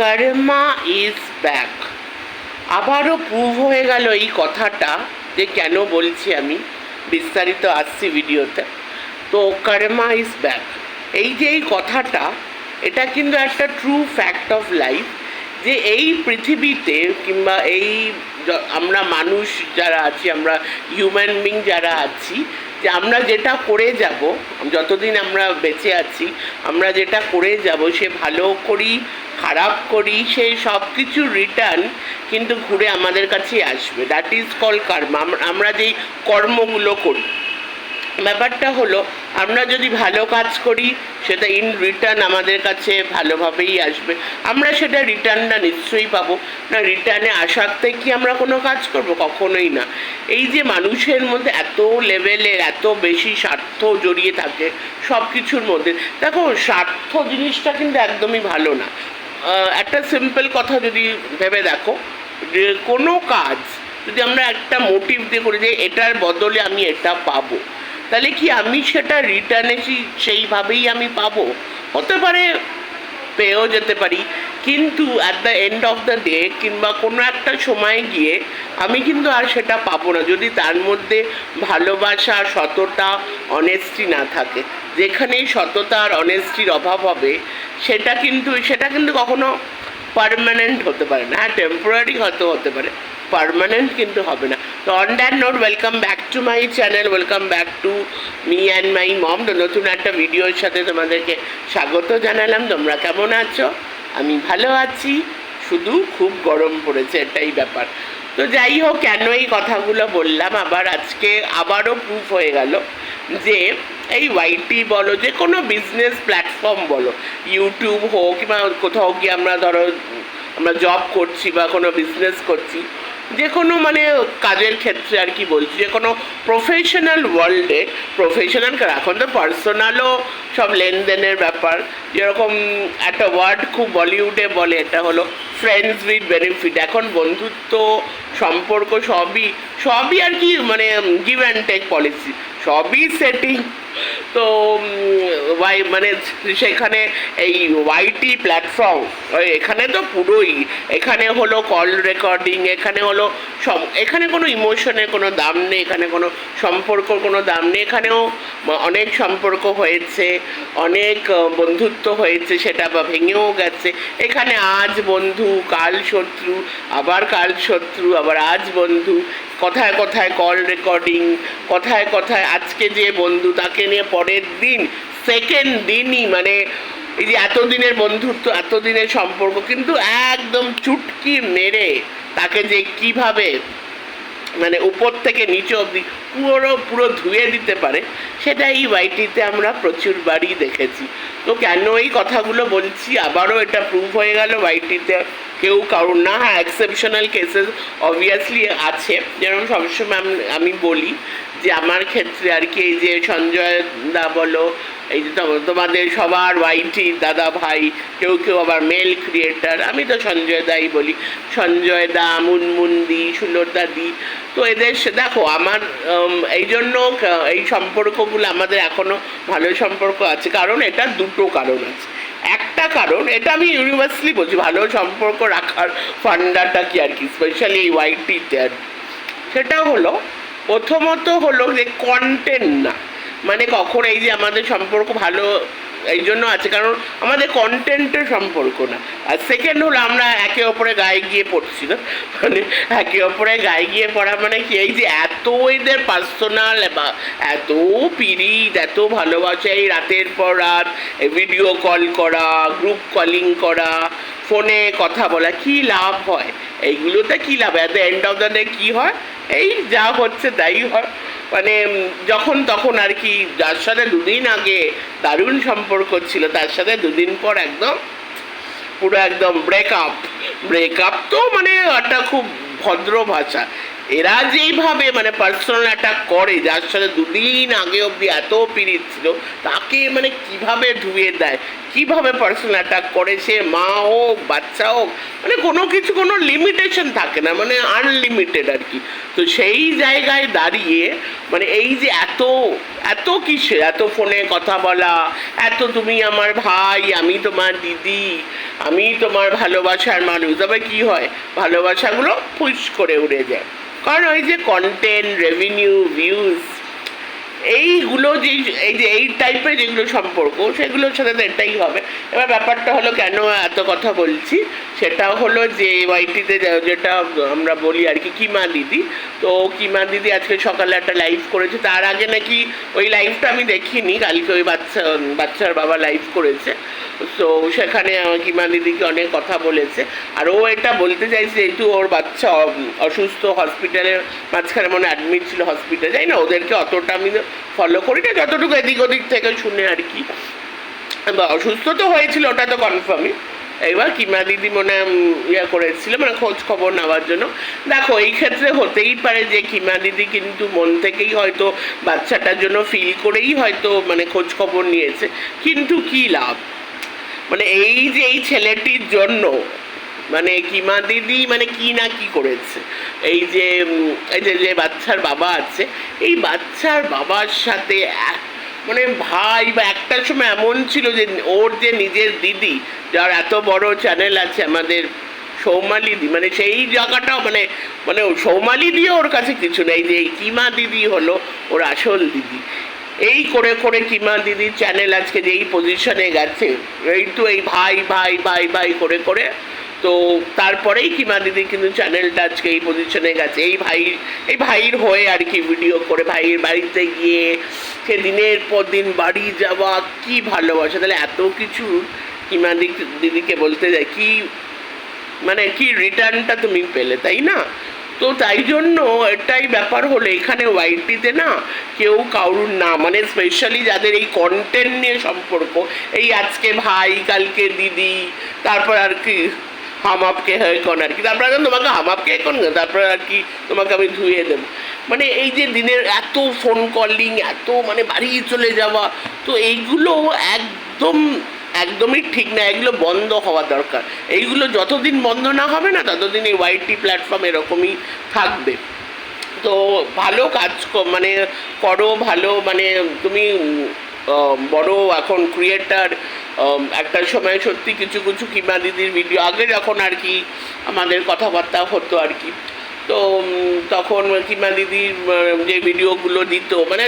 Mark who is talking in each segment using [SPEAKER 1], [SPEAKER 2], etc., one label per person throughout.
[SPEAKER 1] Karma is back আবারও prove হয়ে গেল এই কথাটা যে কেন বলছি আমি। বিস্তারিত আসছি ভিডিওতে। তো কর্মা ইজ ব্যাক এই যে এই কথাটা, এটা কিন্তু একটা ট্রু ফ্যাক্ট অফ লাইফ যে এই পৃথিবীতে কিংবা এই আমরা মানুষ যারা আছি, আমরা হিউম্যান বিং যারা আছি যে আমরা যেটা করে যাব যতদিন আমরা বেঁচে আছি, আমরা যেটা করে যাব, সে ভালো করি, খারাপ করি, সে সব কিছু রিটার্ন কিন্তু ঘুরে আমাদের কাছেই আসবে। দ্যাট ইজ কল কর্ম আমরা যেই কর্মগুলো করি ব্যাপারটা হলো, আমরা যদি ভালো কাজ করি, সেটা ইন রিটার্ন আমাদের কাছে ভালোভাবেই আসবে। আমরা সেটা রিটার্নটা নিশ্চয়ই পাবো। না রিটার্নে আসাতে কি আমরা কোনো কাজ করব? কখনোই না। এই যে মানুষের মধ্যে এত লেভেলের এত বেশি স্বার্থ জড়িয়ে থাকে সব কিছুর মধ্যে, দেখো স্বার্থ জিনিসটা কিন্তু একদমই ভালো না। একটা সিম্পল কথা যদি ভেবে দেখো, যে কোনো কাজ যদি আমরা একটা মোটিভ দিয়ে করি যে এটার বদলে আমি এটা পাবো তাহলে কি আমি সেটা রিটার্নে সেইভাবেই আমি পাবো? হতে পারে, পেয়েও যেতে পারি। কিন্তু at the end of the day কিংবা কোনো একটা সময় গিয়ে আমি কিন্তু আর সেটা পাবো না। যদি তার মধ্যে ভালোবাসা, সততা অনেস্টি না থাকে যেখানেই সততা আর অনেস্টির অভাব হবে, সেটা কিন্তু সেটা কিন্তু কখনো পারমানেন্ট হতে পারে না। হ্যাঁ টেম্পোরারি হয়তো হতে পারে। পারমানেন্ট কিন্তু হবে না। তো on that note welcome back to my channel welcome back to me and my mom তো নতুন একটা ভিডিওর সাথে তোমাদেরকে স্বাগত জানালাম। তোমরা কেমন আছো? আমি ভালো আছি। শুধু খুব গরম পড়েছে, এটাই ব্যাপার। তো যাই হোক, কেন এই কথাগুলো বললাম? আবার আজকে আবারও প্রুফ হয়ে গেল যে এই ওয়াইটি বলো, যে কোনো বিজনেস প্ল্যাটফর্ম বলো ইউটিউব হোক কিংবা কোথাও গিয়ে আমরা ধরো, আমরা জব করছি বা কোনো বিজনেস করছি যে কোনো মানে কাজের ক্ষেত্রে আর কি বলছি, যে কোনো প্রফেশনাল ওয়ার্ল্ডে প্রফেশনাল এখন তো পার্সোনালও সব লেনদেনের ব্যাপার। যেরকম একটা ওয়ার্ড খুব বলিউডে বলে, এটা হলো ফ্রেন্ডস উইথ বেনিফিট এখন বন্ধুত্ব, সম্পর্ক সবই সবই আর কি মানে গিভ অ্যান্ড টেক পলিসি সবই সেটিং তো ওয়াই মানে সেখানে এই ওয়াইটি প্ল্যাটফর্ম এখানে তো পুরোই। এখানে হলো কল রেকর্ডিং এখানে হলো সব, এখানে কোনো ইমোশনের কোনো দাম নেই, এখানে কোনো সম্পর্কর কোনো দাম নেই। এখানেও অনেক সম্পর্ক হয়েছে, অনেক বন্ধুত্ব হয়েছে, সেটা বা ভেঙেও গেছে। এখানে আজ বন্ধু, কাল শত্রু, আবার কাল শত্রু, আবার আজ বন্ধু। কথায় কথায় কল রেকর্ডিং কথায় কথায় আজকে যে বন্ধু, তাকে নিয়ে পরের দিন সেকেন্ড দিনই মানে এই যে এতদিনের বন্ধুত্ব, এতদিনের সম্পর্ক কিন্তু একদম চুটকি মেরে তাকে যে কীভাবে মানে উপর থেকে নিচে অবধি পুরো পুরো ধুয়ে দিতে পারে, সেটা এই ওয়াইটিতে আমরা প্রচুর বারই দেখেছি। তো কেন এই কথাগুলো বলছি? আবারও এটা প্রুভ হয়ে গেল ওয়াইটিতে কেউ কারণ না হ্যাঁ এক্সেপশনাল কেসেস অবভিয়াসলি আছে। যেরকম সবসময় আম- বলি যে আমার ক্ষেত্রে আর কি এই যে সঞ্জয় দা বলো, এই যে তোমাদের সবার ওয়াইটি দাদা ভাই, কেউ কেউ আবার মেল ক্রিয়েটার আমি তো সঞ্জয় দাই বলি। সঞ্জয় দা মুনমুন্দি সুলতা দি তো এদের দেখো, আমার এই জন্য এই সম্পর্কগুলো আমাদের এখনও ভালো সম্পর্ক আছে। কারণ এটা দুটো কারণ আছে। একটা কারণ, এটা আমি ইউনিভার্সালি বলছি, ভালো সম্পর্ক রাখার ফান্ডাটা কি আর কি? স্পেশালি এই ওয়াইটিতে আর সেটা হলো, প্রথমত হলো যে কন্টেন্ট না। মানে কখন এই যে আমাদের সম্পর্ক ভালো এই জন্য আছে, কারণ আমাদের কন্টেন্টের সম্পর্ক না। আর সেকেন্ড হলো, আমরা একে অপরে গায়ে গিয়ে পড়ছি না। মানে একে অপরে গায়ে গিয়ে পড়া মানে কি? এই যে এত এদের পার্সোনাল বা এত পিরিত এত ভালোবাসা, এই রাতের পর রাত ভিডিও কল করা গ্রুপ কলিং করা ফোনে কথা বলা, কি লাভ হয়? এইগুলোতে কি লাভ? At the end of the day কী হয়? এই যা হচ্ছে, তাই হয়। মানে যখন তখন আর কি, যার সাথে দুদিন আগে দারুণ সম্পর্ক ছিল, তার সাথে দুদিন পর একদম পুরো একদম ব্রেকআপ ব্রেকআপ তো মানে একটা খুব ভদ্র ভাষা। এরা যেইভাবে মানে পার্সোনাল অ্যাটাক করে, যার সাথে দুদিন আগে অবধি এত পিরিত ছিল, তাকে মানে কীভাবে ধুয়ে দেয়, কীভাবে পার্সোনাল অ্যাটাক করে, সে মা হোক, বাচ্চা হোক মানে কোনো কিছু, কোনো লিমিটেশন থাকে না মানে আনলিমিটেড আর কি। তো সেই জায়গায় দাঁড়িয়ে মানে এই যে এত এত কিসে এত ফোনে কথা বলা, এত তুমি আমার ভাই, আমি তোমার দিদি, আমি তোমার ভালোবাসার মানুষ, তবে কি হয়? ভালোবাসাগুলো ফুস করে উড়ে যায়। কারণ ওই যে কন্টেন্ট রেভিনিউ ভিউজ এইগুলো যে এই যে এই টাইপের যেগুলো সম্পর্ক, সেগুলোর সাথে তো এটাই হবে। এবার ব্যাপারটা হলো কেন এত কথা বলছি? সেটা হলো যে ওয়াইটিতে যেটা আমরা বলি আর কি, কিমা দিদি। তো কিমা দিদি আজকে সকালে একটা লাইভ করেছে। তার আগে নাকি ওই লাইভটা আমি দেখিনি, কালকে ওই বাচ্চা, বাচ্চার বাবা লাইভ করেছে। তো সেখানে কিমা দিদিকে অনেক কথা বলেছে। আর ও এটা বলতে চাইছে, যেহেতু ওর বাচ্চা অসুস্থ হসপিটালের মাঝখানে মনে অ্যাডমিট ছিল হসপিটালে যাই না, ওদেরকে অতটা আমি ফলো করি না, যতটুকু এদিক ওদিক থেকে শুনে আর কি। বা অসুস্থ তো হয়েছিল, ওটা তো কনফার্মই এবার কিমা দিদি মনে ইয়ে করেছিল মানে খোঁজ খবর নেওয়ার জন্য। দেখো, এই ক্ষেত্রে হতেই পারে যে কিমা দিদি কিন্তু মন থেকেই হয়তো বাচ্চাটার জন্য ফিল করেই হয়তো মানে খোঁজ খবর নিয়েছে। কিন্তু কি লাভ? মানে এই যে এই ছেলেটির জন্য মানে কিমা দিদি মানে কি না কি করেছে? এই যে এই যে যে বাচ্চার বাবা আছে, এই বাচ্চার বাবার সাথে মানে ভাই বা একটা সময় এমন ছিল যে ওর যে নিজের দিদি, যার এত বড় চ্যানেল আছে আমাদের সৌমালিদি মানে সেই জায়গাটাও মানে মানে সৌমালি দিয়ে ওর কাছে কিছু নেই যে এই কিমা দিদি হলো ওর আসল দিদি। এই করে করে কিমা দিদির চ্যানেল আজকে যেই পজিশনে গেছে, এই তো এই ভাই ভাই ভাই ভাই করে করে তো তারপরেই কিমা দিদি কিন্তু চ্যানেলটা আজকে এই পজিশনে গেছে। এই ভাই, এই ভাইয়ের হয়ে আর কি ভিডিও করে, ভাইয়ের বাড়িতে গিয়ে সে দিনের পর দিন বাড়ি যাওয়া কি ভালোবাসা? তাহলে এত কিছু কিমা দি- দিদিকে বলতে যায়, কি মানে কি রিটার্নটা তুমি পেলে, তাই না? তো তাই জন্য এটাই ব্যাপার হলো, এখানে ওয়াইটিতে না কেউ কারুর না মানে স্পেশালি যাদের এই কন্টেন্ট নিয়ে সম্পর্ক, এই আজকে ভাই, কালকে দিদি, তারপর আর কি হামাপকে হয় কোন আর কি। তারপর তোমাকে হামাপকে কোন তারপর আর কি তোমাকে আমি ধুয়ে দেবো। মানে এই যে দিনের এত ফোন কলিং এত মানে বাড়ি চলে যাওয়া, তো এইগুলো একদম, একদমই ঠিক না। এগুলো বন্ধ হওয়া দরকার। এইগুলো যতদিন বন্ধ না হবে না, ততদিন এই ওয়াইটি প্ল্যাটফর্ম এরকমই থাকবে। তো ভালো কাজ মানে করো, ভালো মানে তুমি বড় এখন ক্রিয়েটার একটা সময় সত্যি কিছু কিছু কিমা দিদির ভিডিও আগে যখন আর কি আমাদের কথাবার্তা হতো আর কি তো তখন কিমা উম, যে ভিডিওগুলো দিত মানে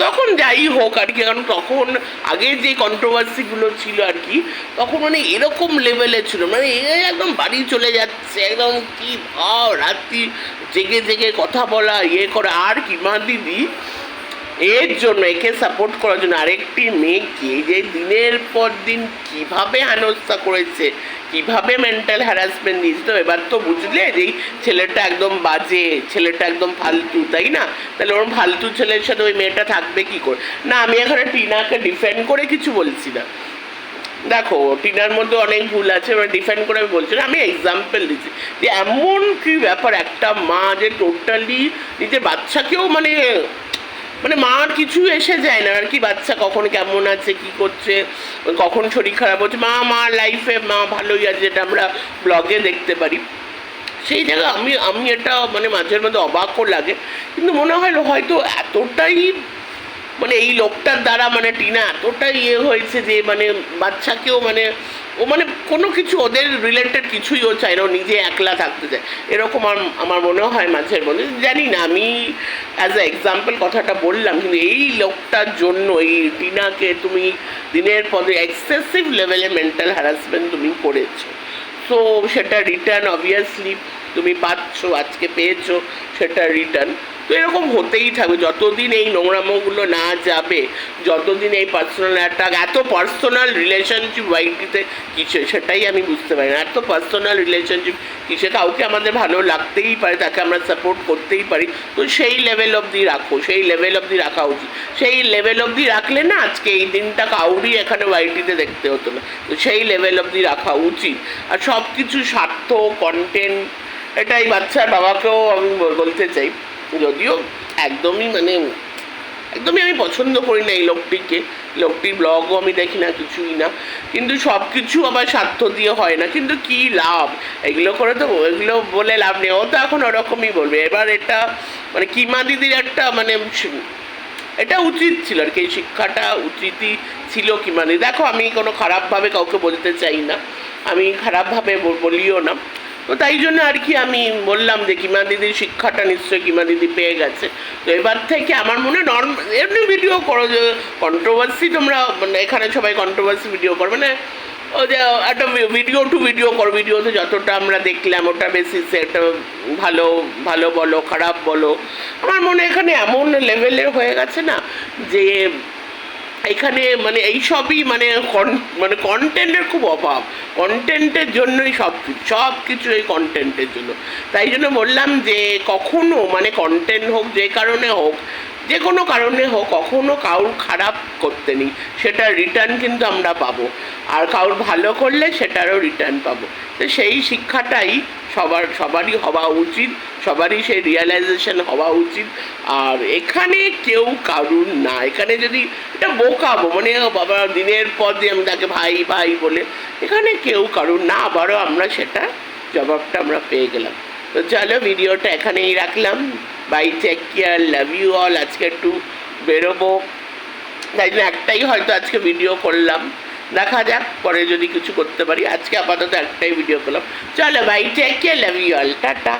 [SPEAKER 1] তখন যাই হোক আর কি কারণ তখন আগে যে কন্ট্রোভার্সিগুলো ছিল আর কি তখন মানে এরকম লেভেলে ছিল মানে একদম বাড়ি চলে যাচ্ছে একদম কি ভাব রাত্রি জেগে জেগে কথা বলা ইয়ে করা আর কিমা দিদি এর জন্য একে সাপোর্ট করার জন্য আরেকটি মেয়েকে যে দিনের পর দিন কীভাবে হেনস্থা করেছে, কীভাবে মেন্টাল হ্যারাসমেন্ট দিয়েছে তো এবার তো বুঝলে যে ছেলেটা একদম বাজে, ছেলেটা একদম ফালতু, তাই না? তাহলে ওর ফালতু ছেলের সাথে ওই মেয়েটা থাকবে কি করে? না, আমি এখানে টিনাকে ডিফেন্ড করে কিছু বলছি না। দেখো, টিনার মধ্যে অনেক ভুল আছে, এবার ডিফেন্ড করে আমি বলছি আমি এক্সাম্পল দিচ্ছি। যে এমন কি ব্যাপার, একটা মা যে টোটালি নিজের বাচ্চাকেও মানে মানে মার কিছু এসে যায় না। আর কি বাচ্চা কখন কেমন আছে, কি করছে, কখন শরীর খারাপ হচ্ছে। মা মার লাইফে মা ভালোই আছে, যেটা আমরা ব্লগে দেখতে পারি। সেই জায়গায় আমি আমি এটা মানে মাঝের মধ্যে অবাকও লাগে। কিন্তু মনে হয় হয়তো এতটাই মানে এই লোকটার দ্বারা মানে টিনা এতটাই ইয়ে হয়েছে যে মানে বাচ্চাকেও মানে ও মানে কোনো কিছু ওদের রিলেটেড কিছুই ও চায় না। ও নিজে একলা থাকতে চায়। এরকম আমার মনে হয় মাঝের মধ্যে। জানি না, আমি অ্যাজ এ এক্সাম্পল কথাটা বললাম, কিন্তু এই লোকটার জন্য, এই টিনাকে তুমি দিনের পরে এক্সেসিভ লেভেলে মেন্টাল হ্যারাসমেন্ট তুমি করেছ। সো সেটা রিটার্ন অবভিয়াসলি তুমি পাচ্ছ, আজকে পেয়েছ, সেটা রিটার্ন তো এরকম হতেই থাকবে। যতদিন এই নোংরামোগুলো না যাবে, যতদিন এই পার্সোনাল অ্যাটাক এত পার্সোনাল রিলেশনশিপ ওয়াইটিতে কিসে, সেটাই আমি বুঝতে পারি না। এত পার্সোনাল রিলেশনশিপ কিসে? কাউকে আমাদের ভালো লাগতেই পারে, তাকে আমরা সাপোর্ট করতেই পারি। তো সেই লেভেল অবধি রাখো, সেই লেভেল অবধি রাখা উচিত। সেই লেভেল অবধি রাখলে না, আজকে এই দিনটা কাউরই এখানে ওয়াইটিতে দেখতে হতো না। তো সেই লেভেল অবধি রাখা উচিত। আর সব কিছু স্বার্থ কন্টেন্ট এটা এই বাচ্চার বাবাকেও আমি বলতে চাই। যদিও একদমই মানে একদমই আমি পছন্দ করি না এই লোকটিকে। লোকটির ব্লগও আমি দেখি না, কিছুই না। কিন্তু সব কিছু আবার স্বার্থ দিয়ে হয় না। কিন্তু কি লাভ? এগুলো করে তো, এগুলো বলে লাভ নেই। ও তো এখন ওরকমই বলবে। এবার এটা মানে কিমা দিদির একটা মানে এটা উচিত ছিল আর কি। এই শিক্ষাটা উচিতই ছিল কি মানে দেখো, আমি কোনো খারাপভাবে কাউকে বলতে চাই না। আমি খারাপভাবে বলিও না। তো তাই জন্য আর কি আমি বললাম যে কিমা দিদির শিক্ষাটা নিশ্চয়ই কিমা দিদি পেয়ে গেছে। তো এবার থেকে আমার মনে নর্ম এমনি ভিডিও করো যে কন্ট্রোভার্সি তোমরা মানে এখানে সবাই কন্ট্রোভার্সি ভিডিও করো। মানে ও যে একটা ভিডিও টু ভিডিও কর ভিডিওতে যতটা আমরা দেখলাম ওটা বেসিসে একটা ভালো ভালো বলো, খারাপ বলো। আমার মনে এখানে এমন লেভেলের হয়ে গেছে না যে এখানে মানে এই সবই মানে মানে কন্টেন্টের খুব অভাব। কন্টেন্টের জন্যই সব কিছু সব কিছু এই কন্টেন্টের জন্য। তাই জন্য বললাম যে, কখনো মানে কন্টেন্ট হোক যে কারণে হোক, যে কোনো কারণে হোক, কখনো কাউর খারাপ করতে নেই। সেটার রিটার্ন কিন্তু আমরা পাবো। আর কাউর ভালো করলে সেটারও রিটার্ন পাবো। তো সেই শিক্ষাটাই সবার, সবারই হওয়া উচিত। সবারই সেই রিয়েলাইজেশন হওয়া উচিত। আর এখানে কেউ কারুর না। এখানে যদি এটা বোকাবো মানে বাবা, দিনের পর দিন আমি তাকে ভাই ভাই বলে, এখানে কেউ কারুর না। আবারও আমরা সেটা জবাবটা আমরা পেয়ে গেলাম। তো চলো, ভিডিওটা এখানেই রাখলাম। Bye take care love you all আজকে একটু বেরোবো। তাই জন্য একটাই হয়তো আজকে ভিডিও করলাম। দেখা যাক, পরে যদি কিছু করতে পারি। আজকে আপাতত একটাই ভিডিও করলাম। চলো bye take care love you all tata.